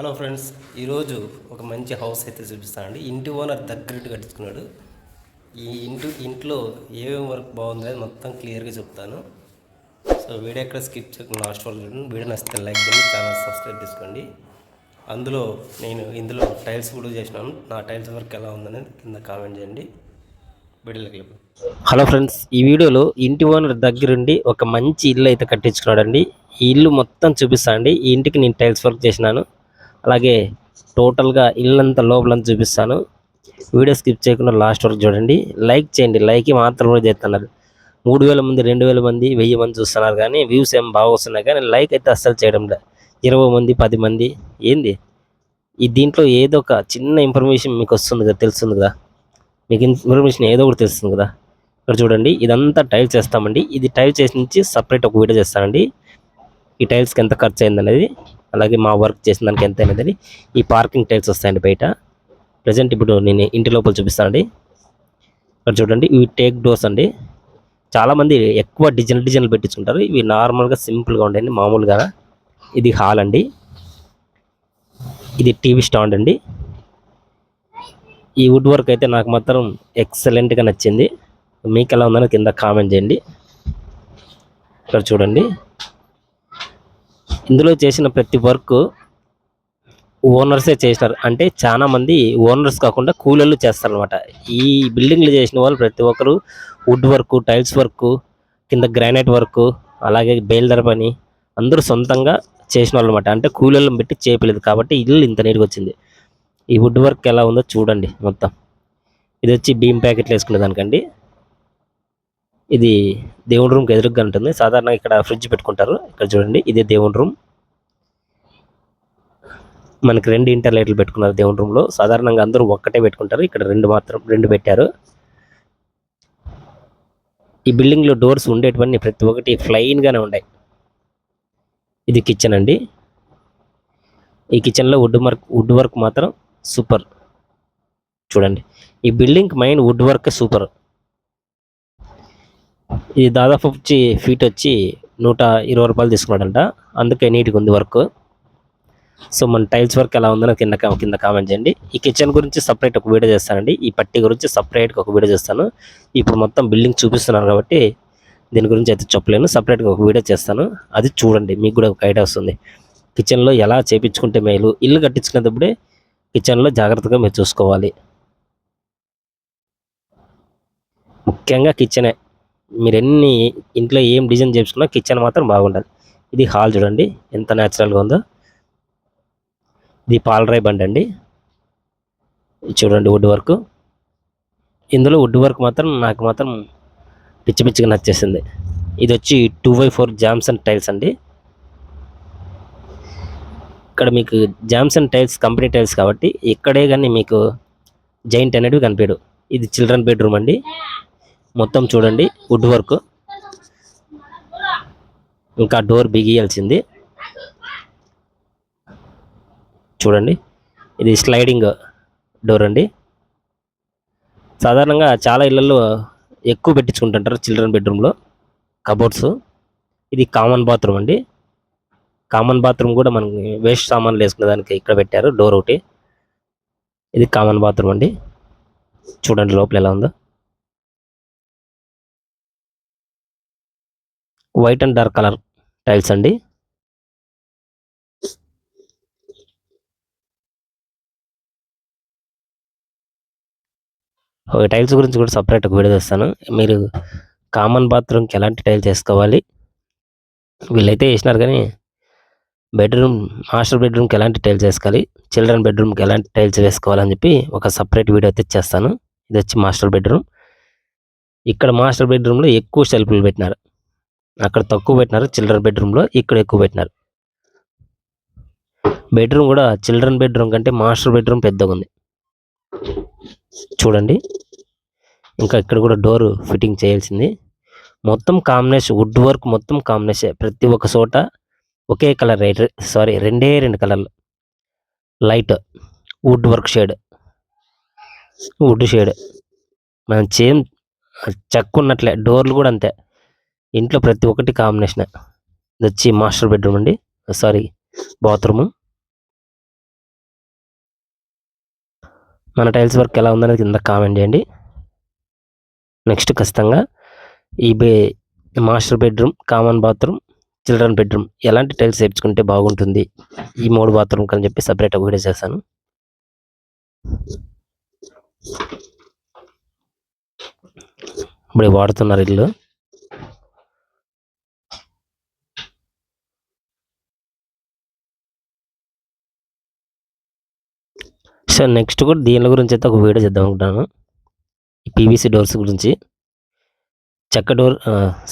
Hello friends ఈరోజు ఒక మంచి హౌస్ అయితే చూపిస్తానండి. ఇంటి ఓనర్ దగ్గరట్టు కట్టించుకున్నాడు. ఈ ఇంటి ఇంట్లో ఏమేమి వర్క్ బాగుంది అనేది మొత్తం క్లియర్గా చెప్తాను. సో వీడియో ఎక్కడ స్కిప్ చేయకుండా లాస్ట్ వరకు చూడండి. వీడియో నచ్చితే లైక్ చేయండి ఛానల్ సబ్స్క్రైబ్ చేసుకోండి. అందులో నేను ఇందులో టైల్స్ కూడా చేసినాను. నా టైల్స్ వర్క్ ఎలా ఉందనేది కింద కామెంట్ చేయండి. హలో ఫ్రెండ్స్ ఈ వీడియోలో ఇంటి ఓనర్ దగ్గరుండి ఒక మంచి ఇల్లు అయితే కట్టించుకున్నాడండి. ఈ ఇల్లు మొత్తం చూపిస్తానండి. ఈ ఇంటికి నేను టైల్స్ వర్క్ చేసినాను. అలాగే టోటల్గా ఇల్లంతా లోపలంతా చూపిస్తాను. వీడియో స్కిప్ చేయకుండా లాస్ట్ వరకు చూడండి. లైక్ చేయండి. లైక్ మాత్రం కూడా చేస్తున్నారు. మూడు వేల మంది రెండు వేల మంది వెయ్యి మంది చూస్తున్నారు కానీ వ్యూస్ ఏం బాగా వస్తున్నాయి కానీ లైక్ అయితే అస్సలు చేయడం లేదు. ఇరవై మంది పది మంది ఏంది? ఈ దీంట్లో ఏదో ఒక చిన్న ఇన్ఫర్మేషన్ మీకు వస్తుంది కదా తెలుస్తుంది కదా? మీకు ఇన్ఫర్మేషన్ ఏదో ఒకటి తెలుస్తుంది కదా? ఇక్కడ చూడండి. ఇదంతా టైల్స్ చేస్తామండి ఇది టైల్స్ చేసి నుంచి సపరేట్ ఒక వీడియో చేస్తానండి. ఈ టైల్స్కి ఎంత ఖర్చు అయిందనేది. అలాగే మా వర్క్ చేసిన దానికి ఎంత అయినది ఈ పార్కింగ్ టైల్స్ వస్తాయండి బయట. ప్రజెంట్ ఇప్పుడు నేను ఇంటి లోపల చూపిస్తానండి. ఇక్కడ చూడండి ఇవి టేక్ డోర్స్ అండి. చాలామంది ఎక్కువ డిజైన్ డిజైన్లు పెట్టించుకుంటారు. ఇవి నార్మల్గా సింపుల్గా ఉండండి మామూలుగా. ఇది హాల్ అండి. ఇది టీవీ స్టాండ్ అండి. ఈ వుడ్ వర్క్ అయితే నాకు మాత్రం ఎక్సలెంట్గా నచ్చింది. మీకు ఎలా ఉందని కింద కామెంట్ చేయండి. ఇక్కడ చూడండి. ఇందులో చేసిన ప్రతి వర్క్ ఓనర్సే చేసినారు అంటే చాలా మంది ఓనర్స్ కాకుండా కూలీలు చేస్తారనమాట ఈ బిల్డింగ్లు చేసిన వాళ్ళు ప్రతి ఒక్కరు వుడ్ వర్క్ టైల్స్ వర్క్ కింద గ్రానైట్ వర్క్ అలాగే బేల్దర పని అందరూ సొంతంగా చేసిన వాళ్ళు అనమాట అంటే కూలీలను పెట్టి చేయలేదు కాబట్టి ఇల్లు ఇంత నీటికి వచ్చింది. ఈ వుడ్ వర్క్ ఎలా ఉందో చూడండి మొత్తం. ఇది వచ్చి బీమ్ ప్యాకెట్లు వేసుకునే దానికండి ఇది దేవుడి రూమ్కి ఎదురుగా ఉంటుంది. సాధారణంగా ఇక్కడ ఫ్రిడ్జ్ పెట్టుకుంటారు. ఇక్కడ చూడండి ఇది దేవుడి రూమ్. మనకి రెండు ఇంటర్లైట్లు పెట్టుకున్నారు దేవుడి రూమ్లో. సాధారణంగా అందరూ ఒక్కటే పెట్టుకుంటారు. ఇక్కడ రెండు మాత్రం రెండు పెట్టారు. ఈ బిల్డింగ్లో డోర్స్ ఉండేటివన్నీ ప్రతి ఒక్కటి ఫ్లైన్గానే ఉన్నాయి. ఇది కిచెన్ అండి. ఈ కిచెన్లో వుడ్ వర్క్ వుడ్ వర్క్ మాత్రం సూపర్. చూడండి ఈ building main wood work super. ఇది దాదాపు వచ్చి ఫీట్ వచ్చి నూట ఇరవై రూపాయలు తీసుకున్నాడంట. అందుకే నీట్గా ఉంది వర్క్. సో మన టైల్స్ వర్క్ ఎలా ఉందో కింద కింద కామెంట్ చేయండి. ఈ కిచెన్ గురించి సపరేట్ ఒక వీడియో చేస్తానండి. ఈ పట్టి గురించి సపరేట్గా ఒక వీడియో చేస్తాను. ఇప్పుడు మొత్తం బిల్డింగ్ చూపిస్తున్నారు కాబట్టి దీని గురించి అయితే చెప్పలేను. సపరేట్గా ఒక వీడియో చేస్తాను. అది చూడండి. మీకు కూడా ఒక ఐడియా వస్తుంది. కిచెన్లో ఎలా చేపించుకుంటే మేలు? ఇల్లు కట్టించుకునేటప్పుడే కిచెన్లో జాగ్రత్తగా మీరు చూసుకోవాలి. ముఖ్యంగా కిచెనే మీరు ఎన్ని ఇంట్లో ఏం డిజైన్ చేసుకున్నా కిచెన్ మాత్రం బాగుండాలి ఇది హాల్ చూడండి ఎంత న్యాచురల్గా ఉందో. ఇది పాలరాయి బండి అండి. చూడండి వుడ్ వర్క్ ఇందులో వుడ్ వర్క్ మాత్రం నాకు మాత్రం పిచ్చి పిచ్చిగా నచ్చేసింది. ఇది వచ్చి two by four Johnson tiles అండి. ఇక్కడ మీకు జామ్సన్ టైల్స్ కంపెనీ టైల్స్ కాబట్టి ఇక్కడే కానీ మీకు జైంట్ అనేటివి కనిపించడు ఇది చిల్డ్రన్ బెడ్రూమ్ అండి. మొత్తం చూడండి వుడ్ వర్క్ ఇంకా డోర్ బిగియాల్సింది. చూడండి ఇది స్లైడింగ్ డోర్ అండి. సాధారణంగా చాలా ఇళ్ళలో ఎక్కువ పెట్టించుకుంటుంటారు చిల్డ్రన్ బెడ్రూమ్లో కబోర్డ్స్ ఇది కామన్ బాత్రూమ్ అండి. కామన్ బాత్రూమ్ కూడా మనం వేస్ట్ సామాన్లు వేసుకునే దానికి ఇక్కడ పెట్టారు డోర్ ఒకటి. ఇది కామన్ బాత్రూమ్ అండి. చూడండి లోపల ఎలా ఉందో. White and dark colour tiles అండి. ఓకే టైల్స్ గురించి కూడా సపరేట్ ఒక వీడియో చేస్తాను. మీరు కామన్ బాత్రూమ్కి ఎలాంటి టైల్స్ వేసుకోవాలి వీళ్ళైతే వేసినారు కానీ బెడ్రూమ్ మాస్టర్ బెడ్రూమ్కి ఎలాంటి టైల్స్ వేసుకోవాలి చిల్డ్రన్ బెడ్రూమ్కి ఎలాంటి టైల్స్ వేసుకోవాలని చెప్పి ఒక సపరేట్ వీడియో అయితే చేస్తాను. ఇది వచ్చి మాస్టర్ బెడ్రూమ్. ఇక్కడ మాస్టర్ బెడ్రూమ్లో ఎక్కువ షెల్ఫ్లు పెట్టినారు. అక్కడ తక్కువ పెట్టినారు చిల్డ్రన్ బెడ్రూమ్లో ఇక్కడ ఎక్కువ పెట్టినారు. బెడ్రూమ్ కూడా చిల్డ్రన్ బెడ్రూమ్ కంటే మాస్టర్ బెడ్రూమ్ పెద్దగా ఉంది. చూడండి. ఇంకా ఇక్కడ కూడా డోర్ ఫిట్టింగ్ చేయాల్సింది. మొత్తం కాంబినేషన్ వుడ్ వర్క్ మొత్తం కాంబినేషన్ ప్రతి ఒక్క చోట ఒకే కలర్ సారీ రెండే రెండు కలర్లు. Light wood work shade. Wood shade. మనం చేం చక్కున్నట్లే డోర్లు కూడా అంతే. ఇంట్లో ప్రతి ఒక్కటి కాంబినేషన్ ఇది వచ్చి మాస్టర్ బెడ్రూమ్ అండి. Uh, సారీ బాత్రూము మన టైల్స్ వర్క్ ఎలా ఉందనేది కింద కామెంట్ చేయండి. నెక్స్ట్ ఖచ్చితంగా ఈ బే master bedroom common bathroom children bedroom ఎలాంటి టైల్స్ వేయించుకుంటే బాగుంటుంది? ఈ మూడు బాత్రూమ్ అని చెప్పి సపరేట్ వీడియో చేశాను ఇప్పుడు వాడుతున్నారు ఇల్లు. సో నెక్స్ట్ కూడా దీని గురించి అయితే ఒక వీడియో చేద్దాం అనుకుంటాను. పీవీసీ డోర్స్ గురించి. చెక్క డోర్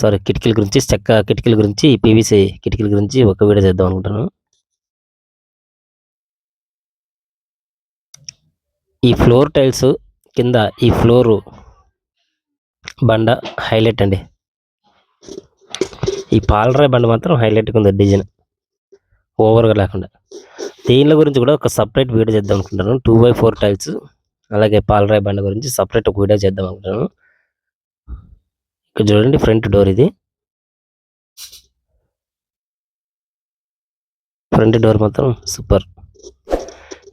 సారీ కిటికీల గురించి చెక్క కిటికీల గురించి పీవీసీ కిటికీల గురించి ఒక వీడియో చేద్దాం అనుకుంటాను. ఈ ఫ్లోర్ టైల్స్ కింద ఈ ఫ్లోరు బండ హైలైట్ అండి. ఈ పాలరాయి బండ మాత్రం హైలైట్గా ఉంది డిజైన్. ఓవర్గా లేకుండా. దీనిల గురించి కూడా ఒక సపరేట్ వీడియో చేద్దాం అనుకుంటాను టూ బై ఫోర్ టైల్స్ అలాగే పాలరాయి బండ గురించి సపరేట్ ఒక వీడియో చేద్దాం అనుకుంటాను ఇక్కడ చూడండి ఫ్రంట్ డోర్ ఇది. ఫ్రంట్ డోర్ మాత్రం సూపర్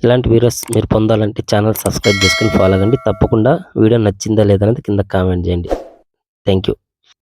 ఇలాంటి వీడియోస్ మీరు పొందాలంటే ఛానల్ సబ్స్క్రైబ్ చేసుకుని ఫాలో అవ్వండి. తప్పకుండా వీడియో నచ్చిందా లేదా అనేది కింద కామెంట్ చేయండి. Thank you